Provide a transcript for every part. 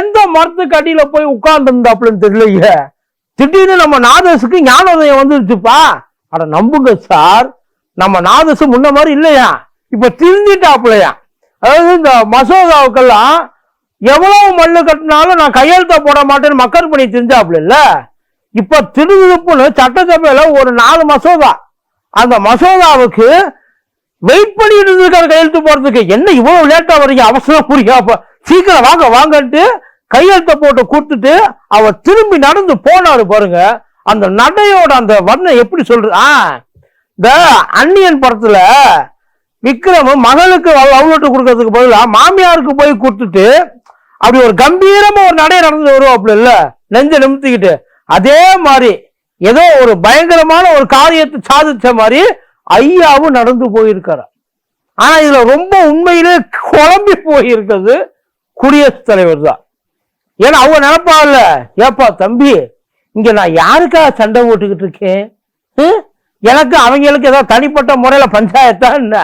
எந்த மரத்துக்கு அடியில போய் உட்கார்ந்துருந்தாப்புலன்னு தெரியலையே. திடீர்னு நம்ம நாதசுக்கு ஞானோதயம் வந்துருச்சுப்பா. அட நம்புங்க சார் நம்ம நாதசு முன்ன மாதிரி இல்லையா? இப்ப திருந்திட்டாப்லையா அதாவது இந்த மசோதாவுக்கெல்லாம் எவ்வளவு மல்லு கட்டினாலும் நான் கையெழுத்த போட மாட்டேன்னு மக்கள் பண்ணி தெரிஞ்சாப்புல இல்ல? இப்ப திருவிழுப்புன்னு சட்டசபையில ஒரு நாலு மசோதா. அந்த மசோதாவுக்கு வெயிட் பண்ணிட்டு இருந்திருக்காரு கையெழுத்து போறதுக்கு என்ன இவ்வளவு லேட்டா வரீங்க அவசரம் புரியாப்ப சீக்கிரம் வாங்க வாங்கன்ட்டு கையெழுத்த போட்டு கொடுத்துட்டு அவர் திரும்பி நடந்து போனாரு பாருங்க. அந்த நடையோட அந்த வர்ணம் எப்படி சொல்றது? ஆ இந்த அன்னியன் படத்துல விக்ரம் மகளுக்கு லவ்லெட்டு கொடுக்கறதுக்கு பதிலாக மாமியாருக்கு போய் கொடுத்துட்டு அப்படி ஒரு கம்பீரமா ஒரு நடை நடந்து வருவாப்புல இல்ல? நெஞ்ச நிமித்திக்கிட்டு. அதே மாதிரி ஏதோ ஒரு பயங்கரமான ஒரு காரியத்தை சாதிச்ச மாதிரி ஐயாவும் நடந்து போயிருக்காரு. ஆனா இதுல ரொம்ப உண்மையிலே குழம்பி போயிருக்கிறது குடியரசுத் தலைவர் தான். ஏன்னா அவங்க நினைப்பாங்கல்ல ஏப்பா தம்பி இங்க நான் யாருக்காக சண்டை போட்டுக்கிட்டு இருக்கேன்? எனக்கு அவங்களுக்கு ஏதாவது தனிப்பட்ட முறையில பஞ்சாயத்தா என்ன?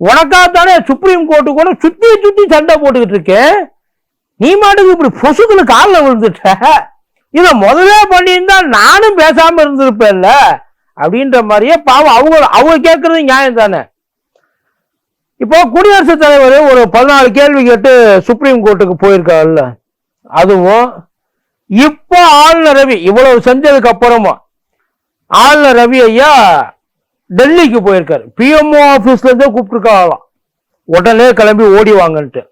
உனக்காகத்தானே சுப்ரீம் கோர்ட்டு கூட சுத்தி சுத்தி சண்டை போட்டுக்கிட்டு இருக்கேன்? நீ மாட்டுக்கு இப்படி பொசுக்குன்னு காலில் விழுந்துட்ட? இதை முதல்ல பண்ணியிருந்தா நானும் பேசாம இருந்திருப்பேன்ல? அப்படின்ற மாதிரியே பாவம் அவங்க அவங்க கேட்கறது நியாயம் தானே இப்போ குடியரசுத் தலைவர் ஒரு பதினாலு கேள்வி கேட்டு சுப்ரீம் கோர்ட்டுக்கு போயிருக்காருல்ல. அதுவும் இப்போ ஆளுநர் ரவி இவ்வளவு செஞ்சதுக்கு அப்புறமா ஆளுநர் ரவி ஐயா டெல்லிக்கு போயிருக்காரு. பிஎம்ஓ ஆஃபீஸ்ல இருந்தே கூப்பிட்டுருக்காங்களாம். உடனே கிளம்பி ஓடி வாங்கன்ட்டு.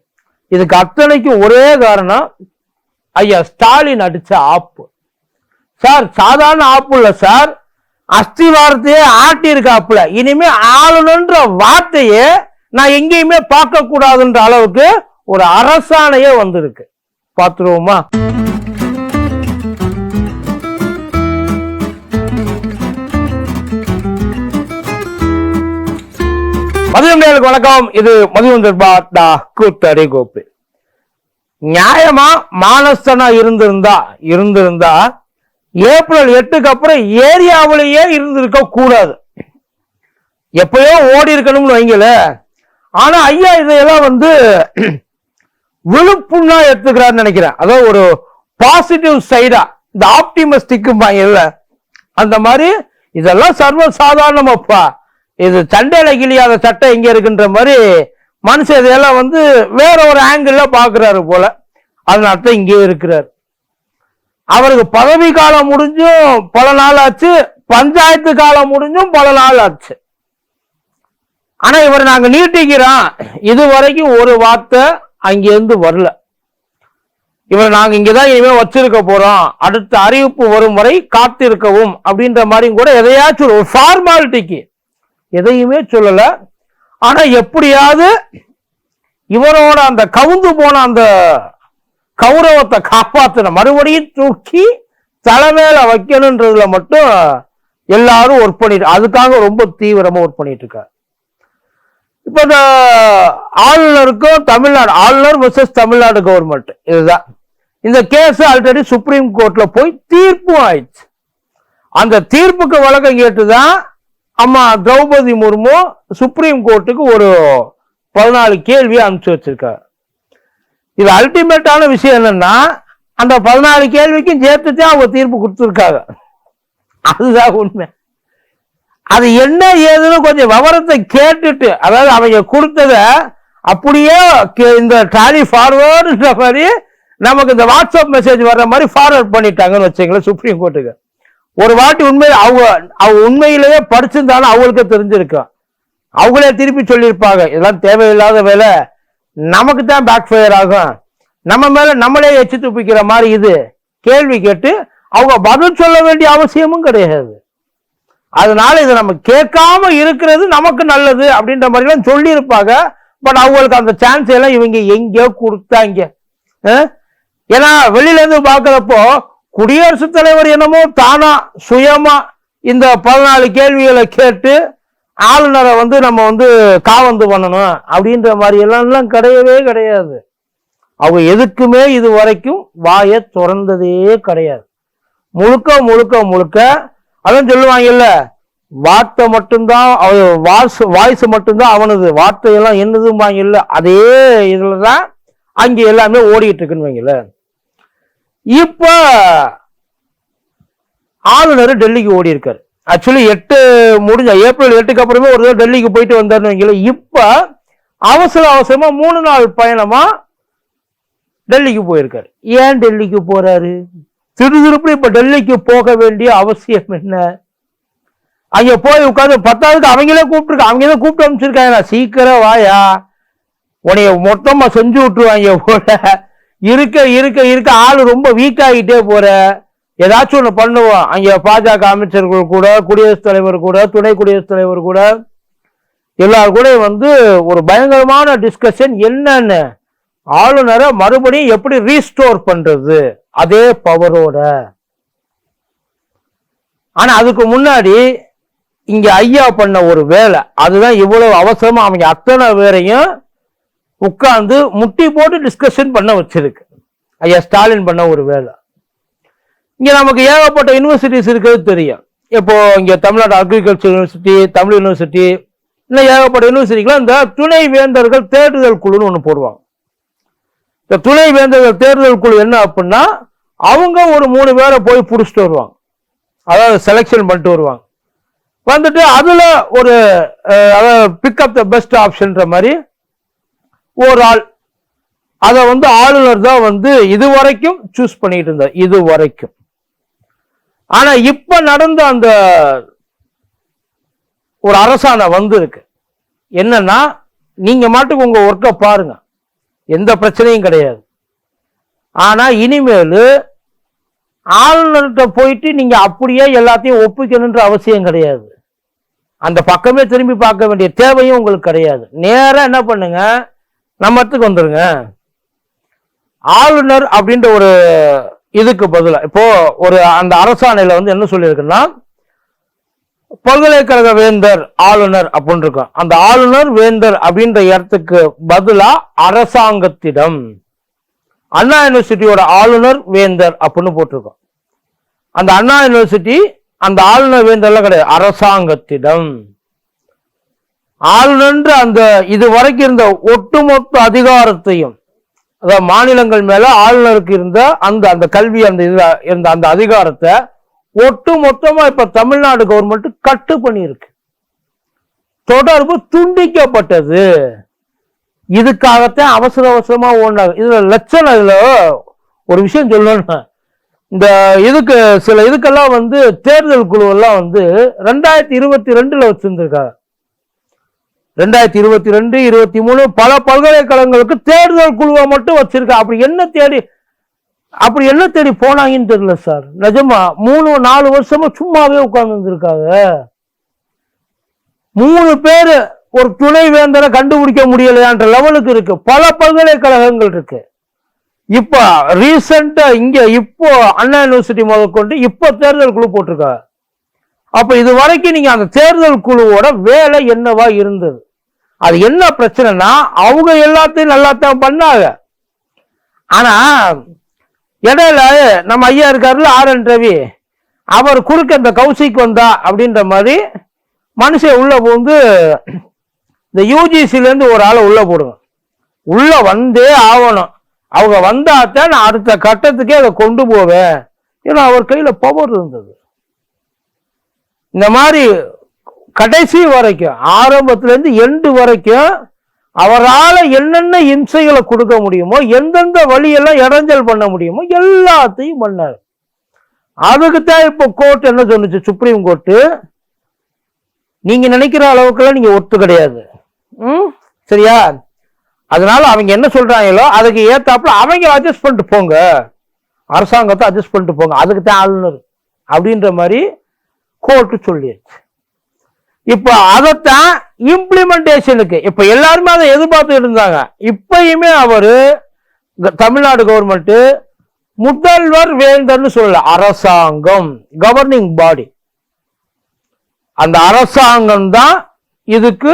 இதுக்கு அத்தனைக்கும் ஒரே காரணம் ஐயா ஸ்டாலின் அடிச்ச ஆப்பு. சார் சாதாரண ஆப்பு இல்ல சார். அஸ்திவாரத்தையே ஆட்டி இருக்காப்புல இனிமே ஆளுநன்ற வார்த்தையே நான் எங்கேயுமே பார்க்க கூடாதுன்ற அளவுக்கு ஒரு அரசாணையே வந்திருக்கு. பார்த்துருவோமா? மதியம் வணக்கம். இது மதியம் தர்பா கூத்தடி கோப்பு நியாயமா மானஸ்தனா இருந்திருந்தா இருந்திருந்தா ஏப்ரல் எட்டுக்கு அப்புறம் ஏரியாவிலேயே இருந்திருக்க கூடாது. எப்பயோ ஓடி இருக்கணும்னு வைங்களேன். ஆனா ஐயா இதையெல்லாம் வந்து விழுப்புண்ணா எடுத்துக்கிறான்னு நினைக்கிறேன். அதாவது ஒரு பாசிட்டிவ் சைடா இந்த ஆப்டிமிஸ்டிக் இல்ல. அந்த மாதிரி இதெல்லாம் சர்வ சாதாரணமாப்பா இது சண்டையில கிளியாத சட்டை எங்க இருக்குன்ற மாதிரி மனுஷன் இதையெல்லாம் வந்து வேற ஒரு ஆங்கிள் பாக்குறாரு போல. அதனால தான் இங்கே இருக்கிறார். அவருக்கு பதவி காலம் முடிஞ்சும் பல நாள் ஆச்சு பஞ்சாயத்து காலம் முடிஞ்சும் பல நாள் ஆச்சு. ஆனா இவர் நாங்க நீட்டிக்கிறோம். இது வரைக்கும் ஒரு வார்த்தை அங்கிருந்து வரல. இவர் நாங்க இங்கதான் இனிமே வச்சிருக்க போறோம். அடுத்த அறிவிப்பு வரும் வரை காத்திருக்கவும் அப்படின்ற மாதிரியும் கூட எதையாச்சும் ஒரு ஃபார்மாலிட்டிக்கு எதையுமே சொல்லல. ஆனா எப்படியாவது இவரோட அந்த கவுந்து போன அந்த கௌரவத்தை காப்பாத்தின மறுபடியும் தூக்கி தலைமையில வைக்கணுன்றதுல மட்டும் எல்லாரும் ஒர்க் பண்ணிட்டு அதுக்காக ரொம்ப தீவிரமா ஒர்க் பண்ணிட்டு இருக்காரு. இப்போ இந்த ஆளுநருக்கும் தமிழ்நாடு ஆளுநர் வர்சஸ் தமிழ்நாடு கவர்மெண்ட் இதுதான். இந்த கேஸ் ஆல்ரெடி சுப்ரீம் கோர்ட்ல போய் தீர்ப்பும் ஆயிடுச்சு. அந்த தீர்ப்புக்கு வழக்கம் கேட்டுதான் அம்மா திரௌபதி முர்மு சுப்ரீம் கோர்ட்டுக்கு ஒரு பதினாலு கேள்வி அனுப்பிச்சு வச்சிருக்காரு. இது அல்டிமேட்டான விஷயம் என்னன்னா அந்த பதினாலு கேள்விக்கும் சேர்த்துதான் அவங்க தீர்ப்பு கொடுத்துருக்காங்க. அதுதான் உண்மை. அது என்ன ஏதுன்னு கொஞ்சம் விவரத்தை கேட்டுட்டு அதாவது அவங்க கொடுத்தத அப்படியே கே- இந்த டாலி ஃபார்வர்டுன்ற மாதிரி நமக்கு இந்த வாட்ஸ்அப் மெசேஜ் வர்ற மாதிரி ஃபார்வர்ட் பண்ணிட்டாங்கன்னு வச்சுங்களேன் சுப்ரீம் கோர்ட்டுக்கு ஒரு வாட்டி உண்மை அவங்க அவங்க உண்மையிலேயே படிச்சிருந்தாலும் அவங்களுக்கு தெரிஞ்சிருக்கும். அவங்களே திருப்பி சொல்லியிருப்பாங்க இதெல்லாம் தேவையில்லாத வேலை நமக்கு தான் பேக் ஃபயர் ஆகும். நம்ம மேல நம்மளே எச்சு துப்பிக்கிற மாதிரி இது. கேள்வி கேட்டு அவங்க பதில் சொல்ல வேண்டிய அவசியமும் கிடையாது. அதனால இதை நம்ம கேட்காம இருக்கிறது நமக்கு நல்லது அப்படின்ற மாதிரி சொல்லியிருப்பாங்க. பட் அவங்களுக்கு அந்த சான்ஸ் எல்லாம் இவங்க எங்கேயோ கொடுத்தாங்க. ஏன்னா வெளியில இருந்து பாக்குறப்போ குடியரசுத் தலைவர் என்னமோ தானா சுயமா இந்த பதினாலு கேள்விகளை கேட்டு ஆளுநரை வந்து நம்ம வந்து காவந்து பண்ணணும் அப்படின்ற மாதிரியெல்லாம் எல்லாம் கிடையவே கிடையாது. அவங்க எதுக்குமே இது வரைக்கும் வாயை திறந்ததே கிடையாது. முழுக்க முழுக்க முழுக்க அதான் சொல்லுவாங்கல்ல வார்த்தை மட்டும்தான் வாய்ஸ் வாய்ஸ் மட்டும்தான் அவனது. வார்த்தையெல்லாம் என்னதும்பாங்க இல்ல அதே இதுலதான் அங்க எல்லாமே ஓடிக்கிட்டு இருக்குன்னு வைங்களேன். இப்ப ஆளுநர் டெல்லிக்கு ஓடி இருக்காரு ஆக்சுவலி எட்டு முடிஞ்ச ஏப்ரல் எட்டுக்கு அப்புறமே ஒரு தடவை டெல்லிக்கு போயிட்டு வந்தார்னு வைங்களேன். இப்ப அவசர அவசரமா மூணு நாள் பயணமா டெல்லிக்கு போயிருக்காரு. ஏன் டெல்லிக்கு போறாரு? திருதிருப்பி இப்ப டெல்லிக்கு போக வேண்டிய அவசியம் என்ன? அங்க போய் உட்காந்து பத்தாவதுக்கு அவங்களே கூப்பிட்டுருக்க அவங்க தான் கூப்பிட்டு அனுப்பிச்சிருக்காங்க. சீக்கிரம் வாயா. உனைய மொத்தமா செஞ்சு விட்டுருவாங்க போல. இருக்க இருக்க இருக்க ஆள் ரொம்ப வீக் ஆகிட்டே போற. ஏதாச்சும் ஒண்ணு பண்ணுவோம். அங்க பாஜக அமைச்சர்கள் கூட குடியரசுத் தலைவர் கூட துணை குடியரசுத் தலைவர் கூட. எல்லாரும் கூட வந்து ஒரு பயங்கரமான டிஸ்கஷன் என்னன்னு ஆளுநரை மறுபடியும் எப்படி ரீஸ்டோர் பண்றது? அதே பவரோட ஆனா அதுக்கு முன்னாடி இங்க ஐயா பண்ண ஒரு வேலை. அதுதான் இவ்வளவு அவசரமா அவங்க அத்தனை பேரையும் உட்கார்ந்து முட்டி போட்டு டிஸ்கஷன் பண்ண வச்சிருக்கு. ஐயா ஸ்டாலின் பண்ண ஒரு வேலை. இங்க நமக்கு ஏகப்பட்ட யூனிவர்சிட்டிஸ் இருக்கிறது தெரியும். இப்போ இங்க Tamil Nadu agriculture university Tamil university இன்னும் ஏகப்பட்ட யூனிவர்சிட்டிக்கெல்லாம் இந்த துணை வேந்தர்கள் தேடுதல் குழுன்னு ஒன்று போடுவாங்க. இந்த துணை வேந்தர்கள் தேர்தல் குழு என்ன அப்படின்னா அவங்க ஒரு மூணு பேரை போய் பிடிச்சிட்டு வருவாங்க. அதாவது செலெக்ஷன் பண்ணிட்டு வருவாங்க. வந்துட்டு அதில் ஒரு அதாவது பிக்கப் த பெஸ்ட் ஆப்ஷன்ற மாதிரி ஒரு ஆள் அதை வந்து ஆளுநர் தான் வந்து இது வரைக்கும் சூஸ் பண்ணிட்டு இருந்தார். இது வரைக்கும் ஆனா இப்ப நடந்த அந்த ஒரு அரசாணை வந்திருக்கு. என்னன்னா நீங்க மாட்டுக்கு உங்க ஒர்க்கை பாருங்க. எந்த பிரச்சனையும் கிடையாது. ஆனால் இனிமேல் ஆளுநர்கிட்ட போயிட்டு நீங்கள் அப்படியே எல்லாத்தையும் ஒப்பிக்கணுன்ற அவசியம் கிடையாது. அந்த பக்கமே திரும்பி பார்க்க வேண்டிய தேவையும் உங்களுக்கு கிடையாது. நேராக என்ன பண்ணுங்க? நம்மத்துக்கு வந்துருங்க. ஆளுநர் அப்படின்ற ஒரு இதுக்கு பதிலாக இப்போ ஒரு அந்த அரசாணையில் வந்து என்ன சொல்லியிருக்குன்னா பல்கலைக்கழக வேந்தர் ஆளுநர் அப்படின்னு இருக்கும் அந்த ஆளுநர் வேந்தர் அப்படின்ற இடத்துக்கு பதிலா அரசாங்கத்திடம் அண்ணா யூனிவர்சிட்டியோட ஆளுநர் வேந்தர் அப்படின்னு போட்டிருக்கோம் அந்த அண்ணா யூனிவர்சிட்டி அந்த ஆளுநர் வேந்தர்லாம் கிடையாது அரசாங்கத்திடம். ஆளுநர் அந்த இது வரைக்கும் இருந்த ஒட்டுமொத்த அதிகாரத்தையும் அதாவது மாநிலங்கள் மேல ஆளுநருக்கு இருந்த அந்த அந்த கல்வி அந்த இதுல இருந்த அந்த அதிகாரத்தை ஒட்டு மொத்தமா இப்ப தமிழ்நாடு கவர்மெண்ட் கட்டு பண்ணியிருக்கு. தொடர்பு துண்டிக்கப்பட்டது. இதுக்காகத்தான் அவசர அவசரமா ஓடினாங்க இதுல லட்சணம் இதுல ஒரு விஷயம் சொல்லணும் இந்த இதுக்கு சில இதுக்கெல்லாம் வந்து தேர்தல் குழு எல்லாம் வந்து ரெண்டாயிரத்தி இருபத்தி ரெண்டுல வச்சிருந்திருக்காங்க. ரெண்டாயிரத்தி இருபத்தி ரெண்டு இருபத்தி மூணு பல பல்கலைக்கழகங்களுக்கு தேர்தல் குழுவை மட்டும் வச்சிருக்கா. அப்படி என்ன தேடி அப்படி என்ன தேடி போனாங்கன்னு தெரியல சார். நிஜமா மூணு நாலு வருஷமா சும்மாவே உட்கார்ந்துருக்காங்க மூணு பேர் ஒரு துணை வேந்தரை கண்டுபிடிக்க முடியலையான்ற லெவலுக்கு இருக்கு. பல பல்கலைக்கழகங்கள் இருக்கு. இப்போ ரீசெண்டா இங்க இப்போ அண்ணா யூனிவர்சிட்டி முதற்கொண்டு இப்போ தேர்தல் குழு போட்டிருக்காங்க. அப்ப இது வரைக்கும் நீங்க அந்த தேர்தல் குழுவோட வேலை என்னவா இருந்தது? அது என்ன பிரச்சனைனா அவங்க எல்லாத்தையும் நல்லா தான் பண்ணாங்க. ஆனா இடையில நம்ம ஐயா இருக்காருல்ல ஆர் என் ரவி அவர் குறுக்க இந்த கவுசிக்கு வந்தா அப்படின்ற மாதிரி மனுஷன் உள்ள போந்து இந்த யூஜிசிலேருந்து ஒரு ஆளை உள்ள போடுங்க. உள்ள வந்தே ஆகணும். அவங்க வந்தாத்தான் நான் அடுத்த கட்டத்துக்கே அதை கொண்டு போவேன். ஏன்னா அவர் கையில பவர் இருந்தது. இந்த மாதிரி கடைசி வரைக்கும் ஆரம்பத்துல இருந்து எண்டு வரைக்கும் அவரால் என்னென்ன இம்சைகளை கொடுக்க முடியுமோ எந்தெந்த வழியெல்லாம் இடைஞ்சல் பண்ண முடியுமோ எல்லாத்தையும் பண்ணார். அதுக்குத்தான் இப்போ கோர்ட் என்ன சொன்னுச்சு? சுப்ரீம் கோர்ட்டு நீங்க நினைக்கிற அளவுக்குலாம் நீங்க ஒத்து கிடையாது. ம்? சரியா? அதனால அவங்க என்ன சொல்றாங்களோ அதுக்கு ஏத்தாப்புல அவங்க அட்ஜஸ்ட் பண்ணிட்டு போங்க. அரசாங்கத்தை அட்ஜஸ்ட் பண்ணிட்டு போங்க. அதுக்கு தான் ஆளுநர் அப்படின்ற மாதிரி கோர்ட்டு சொல்லிடுச்சு இப்போ அதைத்தான் இம்ப்ளிமெண்டேஷனுக்கு இப்ப எல்லாருமே அதை எதிர்பார்த்து இருந்தாங்க. இப்பயுமே அவரு தமிழ்நாடு கவர்மெண்ட் முதல்வர் வேந்தர்னு சொல்லல அரசாங்கம் கவர்னிங் பாடி அந்த அரசாங்கம் தான் இதுக்கு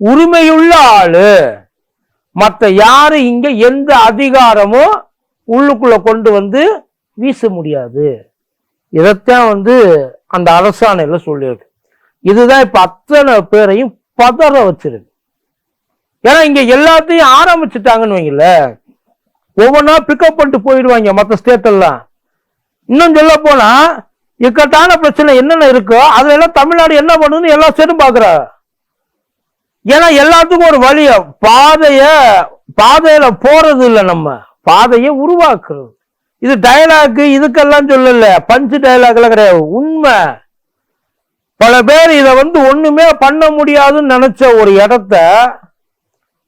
உரிமையுள்ள ஆளு. மற்ற யாரு இங்க எந்த அதிகாரமும் உள்ளுக்குள்ள கொண்டு வந்து வீச முடியாது. இதைத்தான் வந்து அந்த அரசாணையில சொல்லியிருக்கு. இதுதான் இப்ப அத்தனை பேரையும் பதற வச்சிருக்கு. ஏன்னா இங்க எல்லாத்தையும் ஆரம்பிச்சுட்டாங்கன்னு வைங்கல ஒவ்வொன்றா பிக்கப் பண்ணிட்டு போயிடுவாங்க மற்ற ஸ்டேட் எல்லாம். இன்னும் சொல்ல போனா இக்கட்டான பிரச்சனை என்னென்ன இருக்கோ அதுல எல்லாம் தமிழ்நாடு என்ன பண்ணுதுன்னு எல்லா ஸ்டேட்டும் பாக்குறா. ஏன்னா எல்லாத்துக்கும் ஒரு வழிய பாதைய பாதையில போறது இல்லை நம்ம. பாதையை உருவாக்குறது. இது டயலாக் இதுக்கெல்லாம் சொல்லல. பஞ்சு டயலாக்லாம் கிடையாது. உண்மை. பல பேர் இதை வந்து ஒண்ணுமே பண்ண முடியாதுன்னு நினைச்ச ஒரு இடத்த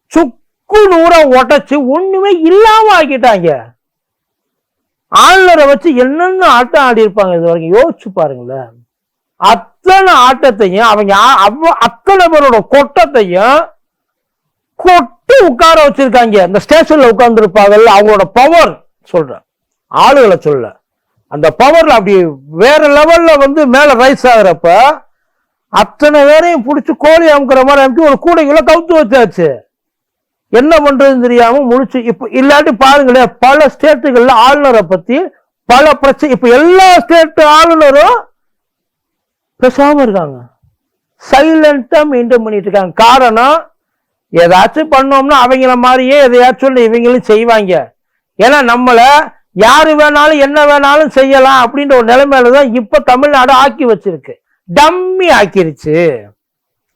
சுக்கு நூற உடைச்சு ஒண்ணுமே இல்லாம ஆக்கிட்டாங்க. ஆளுநரை வச்சு என்னென்ன ஆட்டம் ஆடி இருப்பாங்க இது வரைக்கும் யோசிச்சு பாருங்களேன். அத்தனை ஆட்டத்தையும் அவங்க அத்தனை பேரோட கொட்டத்தையும் கொட்டி உட்கார வச்சிருக்காங்க. இந்த ஸ்டேஷன்ல உட்கார்ந்துருப்பாங்கல்ல அவங்களோட பவர் சொல்றேன். ஆளுகளை சொல்ல. அந்த பவர்ல அப்படி வேற லெவல்ல வந்து மேல ரைஸ் ஆகுறப்ப அத்தனை பேரையும் பிடிச்சி கோழி அமுக்கிற மாதிரி அமுக்கி ஒரு கூடைக்குள்ள கவுத்து வச்சாச்சு. என்ன பண்றதுன்னு தெரியாம முடிச்சு இப்ப இல்லாட்டி பாருங்களேன் பல ஸ்டேட்டுகள்ல ஆளுநரை பத்தி பல பிரச்சனை இப்ப எல்லா ஸ்டேட் ஆளுநரும் பேசாம இருக்காங்க. சைலண்டா மெயின்டைன் பண்ணிட்டு இருக்காங்க. காரணம் ஏதாச்சும் பண்ணோம்னா அவங்கள மாதிரியே எதையாச்சும் இவங்களும் செய்வாங்க. ஏன்னா நம்மளை யார் வேணாலும் என்ன வேணாலும் செய்யலாம் அப்படின்ற ஒரு நிலைமையில தான் இப்போ தமிழ்நாடு ஆக்கி வச்சிருக்கு. டம்மி ஆக்கிருச்சு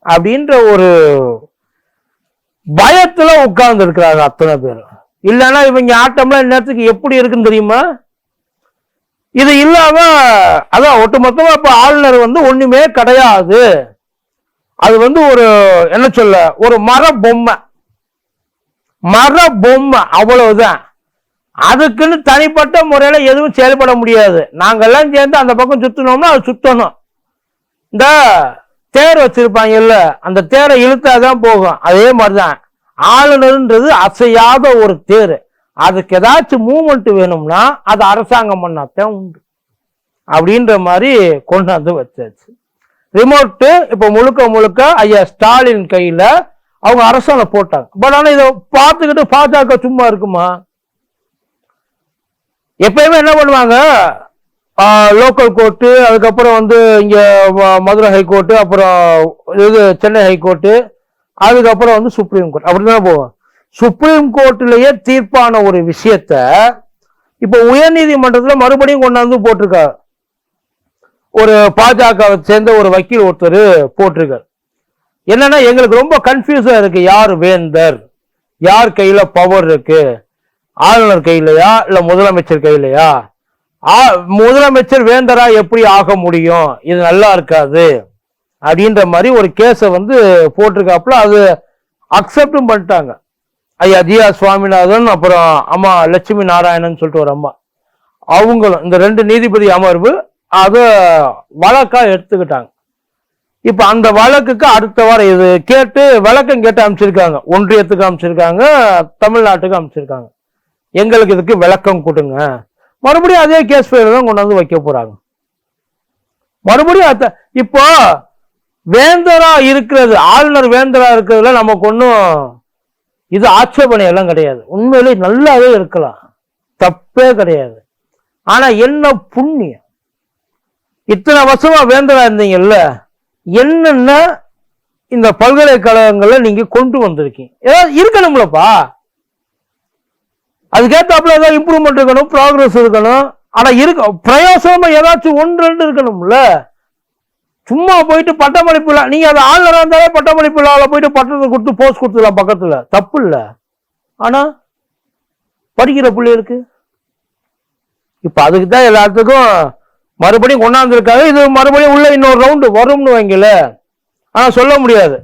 அப்படின்ற ஒரு பயத்துல உட்கார்ந்து இருக்கிறாங்க அத்தனை பேரும். இல்லைன்னா இவங்க ஆட்டம்லாம் நேரத்துக்கு எப்படி இருக்குன்னு தெரியுமா? இது இல்லாம அதான் ஒட்டுமொத்தமா இப்ப ஆளுநர் வந்து ஒண்ணுமே கிடையாது. அது வந்து ஒரு என்ன சொல்ல ஒரு மர பொம்மை மர பொம்மை அவ்வளவுதான். அதுக்குன்னு தனிப்பட்ட முறையில் எதுவும் செயல்பட முடியாது. நாங்கள்லாம் சேர்ந்து அந்த பக்கம் சுத்தணும்னா அது சுத்தணும். இந்த தேர் வச்சிருப்பாங்க இல்லை அந்த தேரை இழுத்தாதான் போகும். அதே மாதிரிதான். ஆளுநர்ன்றது அசையாத ஒரு தேர். அதுக்கு ஏதாச்சும் மூமெண்ட் வேணும்னா அது அரசாங்கம் பண்ணாதான் உண்டு. அப்படின்ற மாதிரி கொண்டாந்து வச்சாச்சு. ரிமோட்டு இப்போ முழுக்க முழுக்க ஐயா ஸ்டாலின் கையில் அவங்க அரசாங்கம் போட்டாங்க. பட் ஆனால் இதை பார்த்துக்கிட்டு பாஜக சும்மா இருக்குமா? எப்பயுமே என்ன பண்ணுவாங்க? லோக்கல் கோர்ட்டு அதுக்கப்புறம் வந்து இங்கே மதுரை ஹைகோர்ட்டு அப்புறம் இது சென்னை ஹைகோர்ட்டு அதுக்கப்புறம் வந்து சுப்ரீம் கோர்ட் அப்படிதான் போவோம்? சுப்ரீம் கோர்ட்டிலேயே தீர்ப்பான ஒரு விஷயத்த இப்போ உயர்நீதிமன்றத்தில் மறுபடியும் கொண்டாந்து போட்டிருக்காங்க ஒரு பாஜகவை சேர்ந்த ஒரு வக்கீல் ஒருத்தர் போட்டிருக்கார். என்னன்னா எங்களுக்கு ரொம்ப கன்ஃபியூஸாக இருக்கு. யார் வேந்தர்? யார் கையில் பவர் இருக்குது ஆளுநர் கையிலையா இல்ல முதலமைச்சர் கையிலையா? ஆ- முதலமைச்சர் வேந்தரா எப்படி ஆக முடியும்? இது நல்லா இருக்காது. அப்படின்ற மாதிரி ஒரு கேஸை வந்து போட்டிருக்காப்புல அது அக்செப்டும் பண்ணிட்டாங்க. ஐயா ஜியா சுவாமிநாதன் அப்புறம் அம்மா லட்சுமி நாராயணன் சொல்லிட்டு ஒரு அம்மா. அவங்களும் இந்த ரெண்டு நீதிபதி அமர்வு அதை வழக்கா எடுத்துக்கிட்டாங்க. இப்ப அந்த வழக்குக்கு அடுத்த வாரம் இது கேட்டு விளக்கம் கேட்டு அமைச்சிருக்காங்க ஒன்றியத்துக்கு அமைச்சிருக்காங்க தமிழ்நாட்டுக்கு அமைச்சிருக்காங்க எங்களுக்கு இதுக்கு விளக்கம் கொடுங்க. மறுபடியும் அதே கேஸ் ஃபைல் தான் கொண்டாந்து வைக்க போறாங்க. மறுபடியும் அத்த இப்போ வேந்தரா இருக்கிறது ஆளுநர் வேந்தரா இருக்கிறதுல நமக்கு ஒன்றும் இது ஆட்சேபனை எல்லாம் கிடையாது. உண்மையிலே நல்லாவே இருக்கலாம். தப்பே கிடையாது. ஆனா என்ன புண்ணியம்? இத்தனை வருஷமா வேந்தரா இருந்தீங்கல்ல என்னென்ன இந்த பல்கலைக்கழகங்களை நீங்க கொண்டு வந்திருக்கீங்க? ஏதாவது இருக்கணும்லப்பா. அதுக்கேற்றாப்புல ஏதாவது இம்ப்ரூவ்மெண்ட் இருக்கணும் ப்ராக்ரஸ் இருக்கணும். ஆனால் இருக்க பிரயோசனமாக ஏதாச்சும் ஒன்று ரெண்டு இருக்கணும்ல. சும்மா போயிட்டு பட்டமளிப்பு விழா நீங்கள் அது ஆளுநராக இருந்தாலே பட்டமளிப்பு விழாவில் போயிட்டு பட்டத்தை கொடுத்து போஸ்ட் கொடுத்துடலாம் பக்கத்தில். தப்பு இல்லை. ஆனால் படிக்கிற பிள்ளைகளுக்கு இப்போ அதுக்கு தான் எல்லாத்துக்கும் மறுபடியும் கொண்டாந்துருக்காங்க. இது மறுபடியும் உள்ள இன்னொரு ரவுண்டு வரும்னு வைங்கல ஆனால் சொல்ல முடியாது.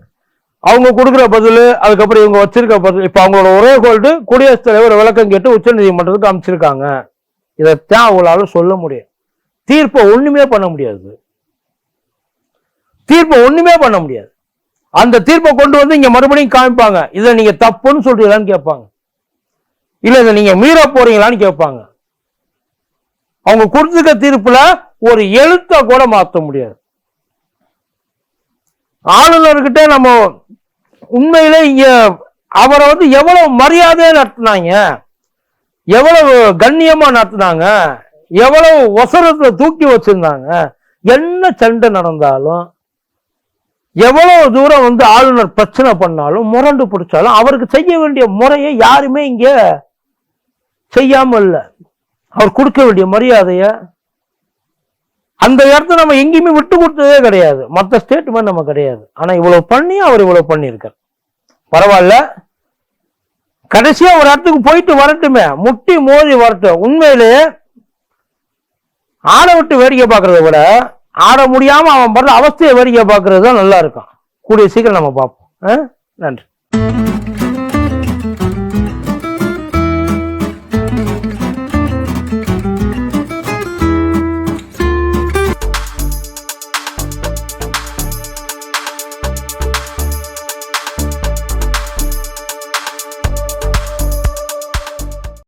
அவங்க கொடுக்குற பதில் அதுக்கப்புறம் இவங்க வச்சிருக்க பதில் இப்போ அவங்களோட ஒரே கோல்டு குடியரசுத் தலைவர் விளக்கம் கேட்டு உச்ச நீதிமன்றத்துக்கு அமைச்சிருக்காங்க இதைத்தான் அவங்களால சொல்ல முடியும். தீர்ப்பை ஒண்ணுமே பண்ண முடியாது. தீர்ப்பை ஒண்ணுமே பண்ண முடியாது. அந்த தீர்ப்பை கொண்டு வந்து இங்க மறுபடியும் காமிப்பாங்க. இதை நீங்க தப்புன்னு சொல்றீங்களான்னு கேட்பாங்க. இல்ல இதை நீங்க மீற போறீங்களான்னு கேட்பாங்க. அவங்க கொடுத்துருக்க தீர்ப்புல ஒரு எழுத்த கூட மாத்த முடியாது. ஆளுநர்கிட்ட நம்ம உண்மையிலே இங்க அவரை வந்து எவ்வளவு மரியாதையா நடத்துனாங்க? எவ்வளவு கண்ணியமா நடத்துனாங்க? எவ்வளவு ஒசரத்தை தூக்கி வச்சிருந்தாங்க? என்ன சண்டை நடந்தாலும் எவ்வளவு தூரம் வந்து ஆளுநர் பிரச்சனை பண்ணாலும் முரண்டு பிடிச்சாலும் அவருக்கு செய்ய வேண்டிய முறையை யாருமே இங்க செய்யாம இல்லை. அவர் கொடுக்க வேண்டிய மரியாதையை அந்த இடத்த நம்ம எங்கேயுமே விட்டு கொடுத்ததே கிடையாது. மற்ற ஸ்டேட் மாதிரி நம்ம கிடையாது. ஆனா இவ்வளவு பண்ணி அவர் இவ்வளவு பண்ணியிருக்கார். பரவாயில்ல. கடைசியா ஒரு இடத்துக்கு போயிட்டு வரட்டுமே. முட்டி மோதி வரட்டும். உண்மையிலேயே ஆட விட்டு வேடிக்கை பார்க்கறத விட ஆட முடியாம அவன் படுற அவஸ்தையை வேடிக்கை பார்க்கறது தான் நல்லா இருக்கும். கூடிய சீக்கிரம் நம்ம பார்ப்போம். ஆ? நன்றி.